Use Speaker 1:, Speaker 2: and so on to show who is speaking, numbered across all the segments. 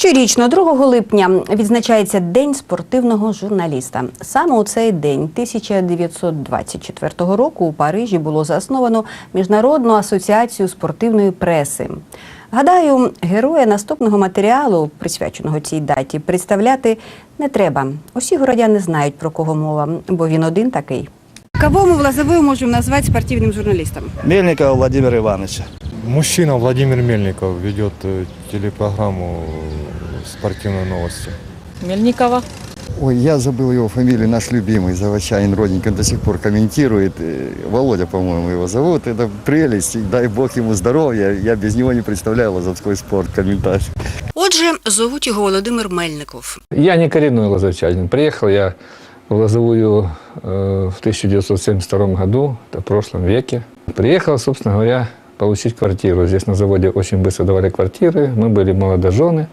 Speaker 1: Щорічно, 2 липня, відзначається День спортивного журналіста. Саме у цей день 1924 року у Парижі було засновано Міжнародну асоціацію спортивної преси. Гадаю, героя наступного матеріалу, присвяченого цій даті, представляти не треба. Усі городяни знають про кого мова, бо він один такий. Кого ми в Лозовую можемо назвати спортивним журналістом?
Speaker 2: Мельникова Владимира Ивановича.
Speaker 3: Мужчина Владимир Мельников ведет э, телепрограмму э, «Спортивные новости».
Speaker 4: Мельникова.
Speaker 5: Ой, я забыл его фамилию, наш любимый Заводчанин родненько до сих пор комментирует. Э, Володя, по-моему, его зовут. Это прелесть. И дай бог ему здоровья. Я без него не представляю лазовской спорт, комментарий.
Speaker 1: Отже, зовуть його Володимир Мельников.
Speaker 6: Я не коренной лозовчанин. Приехал я в Лозовую э, в 1972 году, это в прошлом веке. Приехал, собственно говоря, получить квартиру. Здесь на заводе очень быстро давали квартиры. Мы были молодожены.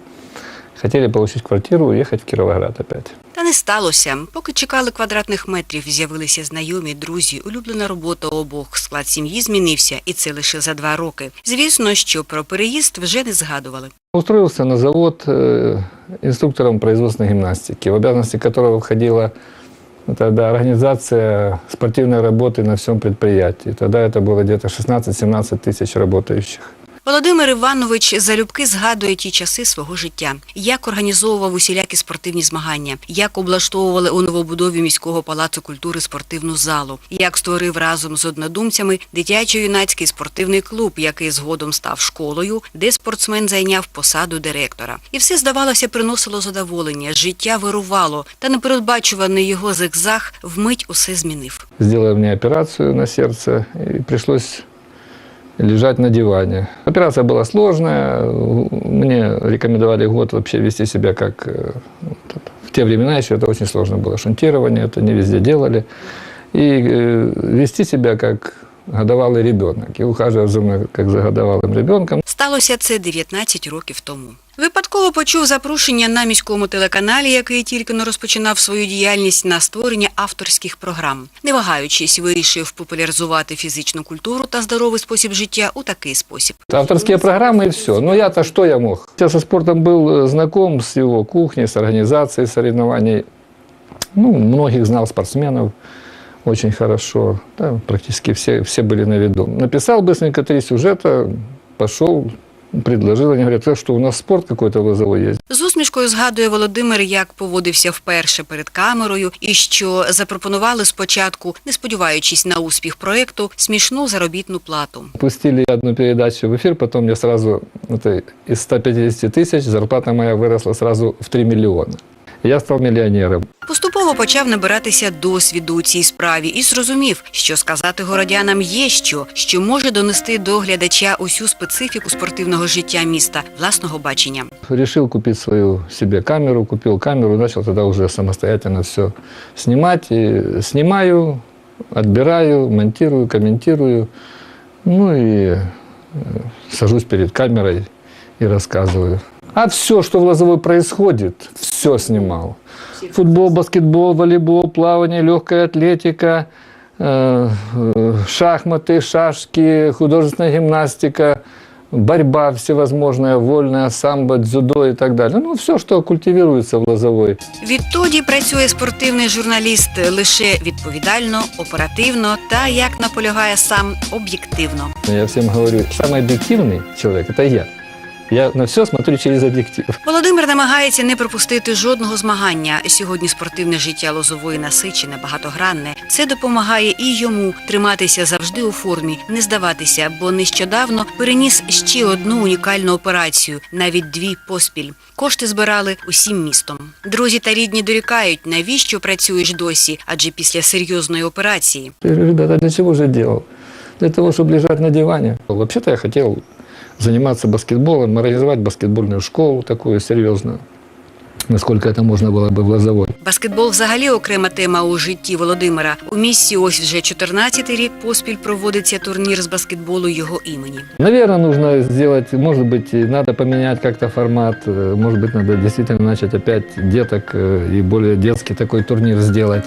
Speaker 6: Хотели получить квартиру, уехать в Кировоград опять.
Speaker 1: Та не сталося. Поки чекали квадратних метрів, з'явилися знайомі, друзі, улюблена робота обох. Склад сім'ї змінився, і це лише за два роки. Звісно, що про переїзд вже не згадували.
Speaker 6: Устроился на завод э, инструктором производственной гимнастики, в обязанности которого входила ну, тогда организация спортивной работы на всем предприятии. Тогда это было где-то 16-17 тысяч работающих.
Speaker 1: Володимир Іванович залюбки згадує ті часи свого життя, як організовував усілякі спортивні змагання, як облаштовували у новобудові міського палацу культури спортивну залу, як створив разом з однодумцями дитячо-юнацький спортивний клуб, який згодом став школою, де спортсмен зайняв посаду директора. І все, здавалося, приносило задоволення, життя вирувало, та непередбачуваний його зигзаг вмить усе змінив.
Speaker 6: Сделали мне операцию на сердце, и пришлось лежать на диване. Операция была сложная, мне рекомендовали год вообще вести себя как э, в те времена еще это очень сложно было, шунтирование, это не везде делали. И э, вести себя как годовалый ребенок, и ухаживать за мной как за годовалым ребенком.
Speaker 1: Сталося це 19 років тому. Випадково почув запрошення на міському телеканалі, який тільки не розпочинав свою діяльність на створення авторських програм. Не вагаючись, вирішив популяризувати фізичну культуру та здоровий спосіб життя у такий спосіб.
Speaker 6: Авторские программы и все. Но я-то что я мог? Я со спортом был э, знаком с его кухней, с организацией соревнований. Ну, многих знал спортсменов очень хорошо. Да, практически все, все были на виду. Написал быстренько три сюжета, пошел, предложил. Они говорят, «А что у нас спорт какой-то лозовой есть.
Speaker 1: З усмішкою згадує Володимир, як поводився вперше перед камерою, і що запропонували спочатку, не сподіваючись на успіх проекту, смішну заробітну плату.
Speaker 6: Пустили одну передачу в эфир, потом мне сразу это, из 150 тысяч зарплата моя выросла сразу в 3 миллиона. Я стал миллионером.
Speaker 1: Поступово почав набиратися досвіду у цій справі і зрозумів, що сказати городянам є що, що може донести до глядача усю специфіку спортивного життя міста, власного бачення.
Speaker 6: Решил купить свою себе камеру, купил камеру, начал тогда уже самостоятельно все снимать. И снимаю, отбираю, монтирую, комментирую. Ну и э, сажусь перед камерой и рассказываю. А все, что в Лозовой происходит, все снимал. Футбол, баскетбол, волейбол, плавание, легкая атлетика, э, э, шахматы, шашки, художественная гимнастика, борьба всевозможная, вольная, самбо, дзюдо и так далее. Ну, все, что культивируется в Лозовой.
Speaker 1: Відтоді працює спортивний журналіст лише відповідально, оперативно та, як наполягає сам, об'єктивно.
Speaker 6: Я всем говорю, самый объективный человек – это я. Я на все смотрю через объектив.
Speaker 1: Володимир намагається не пропустити жодного змагання. Сьогодні спортивне життя лозової насичене, багатогранне. Це допомагає і йому триматися завжди у формі, не здаватися, бо нещодавно переніс ще одну унікальну операцію, навіть дві поспіль. Кошти збирали усім містом. Друзі та рідні дорікають, навіщо працюєш досі, адже після серйозної операції.
Speaker 6: Ребята, для чего же я? Для того, чтобы лежать на диване. Вообще-то я хотел заниматься баскетболом, организовать баскетбольную школу такую серьезную, насколько это можно было бы в Лозовой.
Speaker 1: Баскетбол взагалі окрема тема у житті Володимира. У місті ось вже 14-й рік поспіль проводиться турнір з баскетболу його імені.
Speaker 6: Наверное, нужно сделать, может быть, и надо поменять как-то формат, э, может быть, надо действительно начать опять деток э, и более детский такой турнир сделать.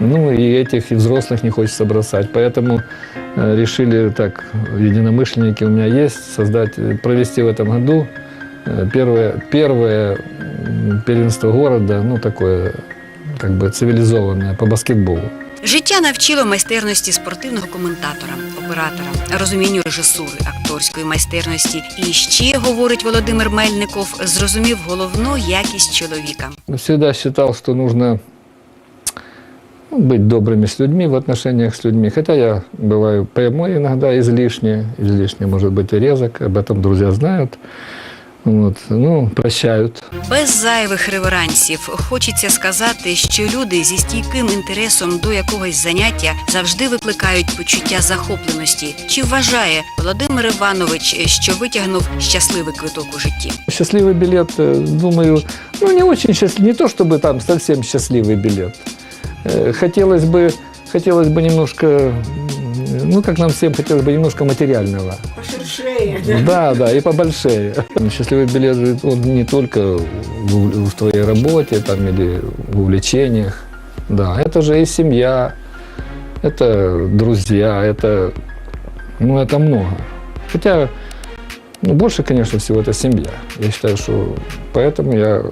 Speaker 6: Ну и этих и взрослых не хочется бросать, поэтому э, решили так, единомышленники у меня есть, создать, э, провести в этом году Э, Первое, первое м, первенство города, ну, такое, как бы цивилизованное по баскетболу.
Speaker 1: Життя навчило майстерності спортивного коментатора, оператора, розумінню режисури, акторської майстерності. І ще, говорить Володимир Мельников, зрозумів головну якість чоловіка.
Speaker 6: Всегда считал, что нужно ну, быть добрыми с людьми, в отношениях с людьми. Хотя я бываю прямой иногда, излишне, излишне, может быть, и резок, об этом друзья знают. Вот. Ну, прощают.
Speaker 1: Без зайвих реверансів хочеться сказати, що люди зі стійким інтересом до якогось заняття завжди викликають почуття захопленості. Чи вважає Володимир Іванович, що витягнув щасливий квиток у житті?
Speaker 6: Счастливый билет, э, думаю, ну не очень счастливый, не то чтобы там совсем счастливый билет. Э, Хотелось бы, хотелось бы немножко, ну как нам всем хотелось бы немножко материального. Поширшее. Да, да, и побольшее. Счастливый билет, он не только в, в твоей работе там, или в увлечениях. Да, это же и семья, это друзья, это, ну, это много. Хотя ну, больше, конечно, всего это семья. Я считаю, что поэтому я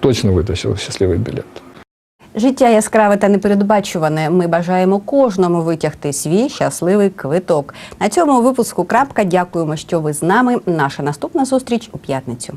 Speaker 6: точно вытащил счастливый билет.
Speaker 4: Життя яскраве та непередбачуване. Ми бажаємо кожному витягти свій щасливий квиток. На цьому випуску крапка. Дякуємо, що ви з нами. Наша наступна зустріч у п'ятницю.